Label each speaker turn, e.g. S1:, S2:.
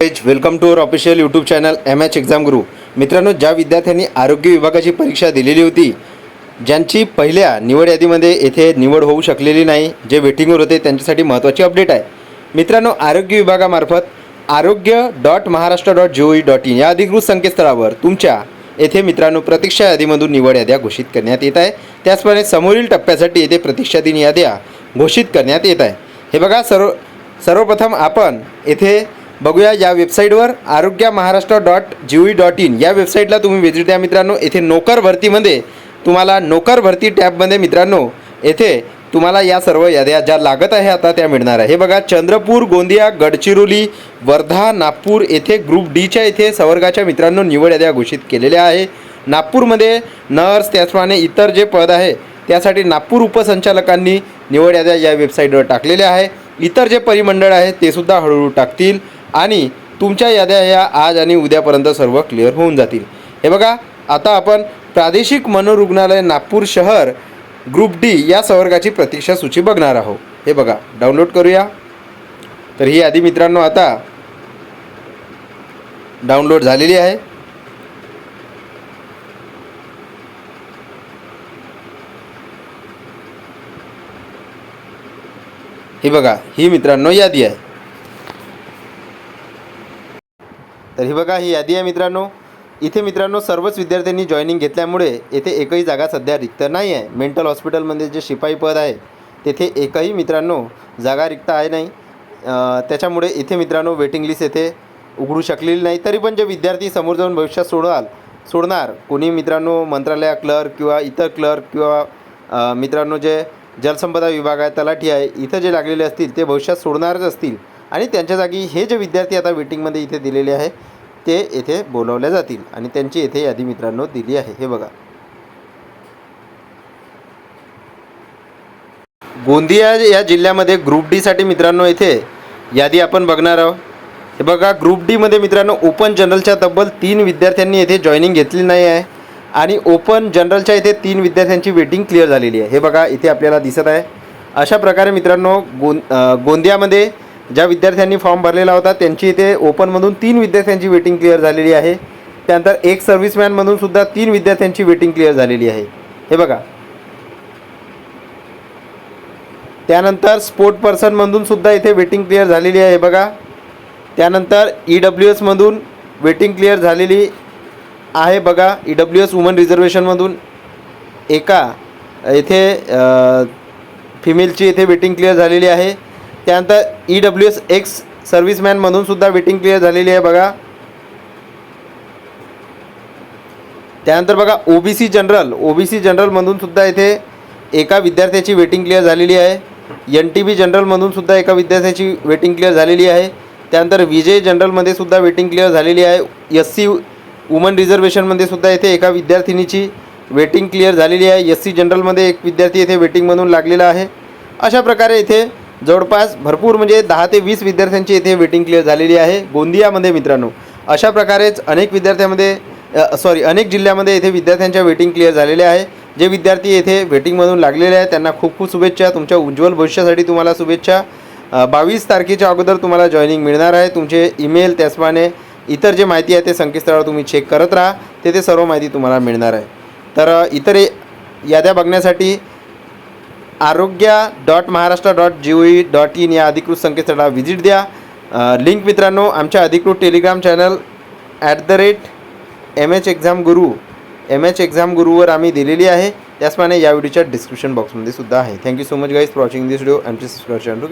S1: Page welcome to our official YouTube channel M H exam guru मित्रांनो ज्या विद्यार्थ्यांनी आरोग्य विभागाची परीक्षा दिलेली होती ज्यांची पहिल्या निवड यादीमध्ये येथे निवड होऊ शकलेली नाही जे वेटिंगवर होते त्यांच्यासाठी महत्त्वाची अपडेट आहे. मित्रांनो आरोग्य विभागामार्फत Arogya dot Maharashtra dot G O E dot in या अधिकृत संकेतस्थळावर तुमच्या येथे मित्रांनो प्रतीक्षा यादीमधून निवड याद्या घोषित करण्यात येत आहे. त्याचप्रमाणे समोरील टप्प्यासाठी येथे प्रतीक्षा दिन याद्या घोषित करण्यात येत आहे. हे बघा सर्व सर्वप्रथम आपण येथे बघूया या वेबसाईटवर Arogya Maharashtra dot G E dot in या वेबसाईटला तुम्ही व्हिजिट द्या मित्रांनो. येथे नोकर भरतीमध्ये तुम्हाला नोकर भरती टॅबमध्ये मित्रांनो येथे तुम्हाला या सर्व याद्या ज्या लागत आहे आता त्या मिळणार आहे. हे बघा चंद्रपूर गोंदिया गडचिरोली वर्धा नागपूर येथे ग्रुप डीच्या येथे संवर्गाच्या मित्रांनो निवड याद्या घोषित केलेल्या आहे. नागपूरमध्ये नर्स त्याचप्रमाणे इतर जे पद आहे त्यासाठी नागपूर उपसंचालकांनी निवड याद्या या वेबसाईटवर टाकलेल्या आहे. इतर जे परिमंडळ आहे ते सुद्धा हळूहळू टाकतील. आणि तुमच्या याद्या ह्या आज आणि उद्यापर्यंत सर्व क्लिअर होऊन जातील. हे बघा आता आपण प्रादेशिक मनोरुग्णालय नागपूर शहर ग्रुप डी या संवर्गाची प्रतीक्षा सूची बघणार आहोत. हे बघा डाउनलोड करूया. तर ही यादी मित्रांनो आता डाउनलोड झालेली आहे. हे बघा ही मित्रांनो यादी आहे. तर ही बघा ही यादी आहे मित्रांनो. इथे मित्रांनो सर्वच विद्यार्थ्यांनी जॉईनिंग घेतल्यामुळे येथे एकही जागा सध्या रिक्त नाही आहे. मेंटल हॉस्पिटलमध्ये जे शिपाई पद आहे तेथे एकही मित्रांनो जागा रिक्त आहे नाही. त्याच्यामुळे इथे मित्रांनो वेटिंग लिस्ट येथे उघडू शकलेली नाही. तरी पण जे विद्यार्थी समोर जाऊन भविष्यात सोडवाल सोडणार कोणी मित्रांनो मंत्रालया क्लर्क किंवा इतर क्लर्क किंवा मित्रांनो जे जलसंपदा विभाग आहे तलाठी आहे इथं जे लागलेले असतील ते भविष्यात सोडणारच असतील. आणि त्यांच्या जागी हे जे विद्यार्थी आता वेटिंगमध्ये इथे दिलेले आहे ते येथे बोलवले जातील आणि त्यांची येथे यादी मित्रांनो दिली आहे. हे बघा. गोंदिया या जिल्ह्यामध्ये ग्रुप डीसाठी मित्रांनो येथे यादी आपण बघणार आहोत. हे बघा ग्रुप डीमध्ये मित्रांनो ओपन जनरलच्या तब्बल तीन विद्यार्थ्यांनी येथे जॉईनिंग घेतली नाही आहे आणि ओपन जनरलच्या इथे तीन विद्यार्थ्यांची वेटिंग क्लिअर झालेली आहे. हे बघा इथे आपल्याला दिसत आहे. अशा प्रकारे मित्रांनो गों गोंदियामध्ये ज्या विद्यार्थ्यांनी फॉर्म भरलेला होता त्यांची इथे ओपनमधून तीन विद्यार्थ्यांची वेटिंग क्लिअर झालेली आहे. त्यानंतर एक सर्व्हिसमॅनमधून सुद्धा तीन विद्यार्थ्यांची वेटिंग क्लिअर झालेली आहे. हे बघा. त्यानंतर स्पोर्ट पर्सनमधून सुद्धा इथे वेटिंग क्लिअर झालेली आहे बघा. त्यानंतर ई डब्ल्यू एसमधून वेटिंग क्लिअर झालेली आहे बघा. ई डब्ल्यू एस वुमन रिझर्वेशनमधून एका येथे फिमेलची येथे वेटिंग क्लिअर झालेली आहे. त्यानंतर ई डब्ल्यू एस एक्स सर्व्हिसमॅनमधून सुद्धा वेटिंग क्लिअर झालेली आहे बघा. त्यानंतर बघा O B C general O B C जनरलमधून सुद्धा इथे एका विद्यार्थ्याची वेटिंग क्लिअर झालेली आहे. एन टी बी जनरलमधून सुद्धा एका विद्यार्थ्याची वेटिंग क्लिअर झालेली आहे. त्यानंतर विजय जनरलमध्ये सुद्धा वेटिंग क्लिअर झालेली आहे. एस सी वुमन रिझर्वेशनमध्ये सुद्धा इथे एका विद्यार्थिनीची वेटिंग क्लिअर झालेली आहे. एस सी जनरलमध्ये एक विद्यार्थी येथे वेटिंगमधून लागलेला आहे. अशा प्रकारे इथे जवळपास भरपूर म्हणजे दहा ते वीस विद्यार्थ्यांची येथे वेटिंग क्लिअर झालेली आहे. गोंदियामध्ये मित्रांनो अशा प्रकारेच अनेक विद्यार्थ्यामध्ये सॉरी अनेक जिल्ह्यामध्ये येथे विद्यार्थ्यांच्या वेटिंग क्लिअर झालेल्या आहे. जे विद्यार्थी येथे वेटिंगमधून लागलेले आहेत त्यांना खूप खूप शुभेच्छा. तुमच्या उज्ज्वल भविष्यासाठी तुम्हाला शुभेच्छा. बावीस तारखेच्या अगोदर तुम्हाला जॉईनिंग मिळणार आहे. तुमचे ईमेल त्याचप्रमाणे इतर जे माहिती आहे ते संकेतस्थळावर तुम्ही चेक करत राहा. तेथे सर्व माहिती तुम्हाला मिळणार आहे. तर इतर याद्या बघण्यासाठी Arogya dot Maharashtra dot G O E dot in या अधिकृत संकेतस्थळाला व्हिजिट द्या. लिंक मित्रांनो आमच्या अधिकृत Telegram channel at the rate M H exam guru M H exam गुरुवर आम्ही दिलेली आहे. त्याचप्रमाणे या व्हिडिओच्या डिस्क्रिप्शन बॉक्समध्ये सुद्धा आहे. Thank you so much guys for watching this video and subscribe channel to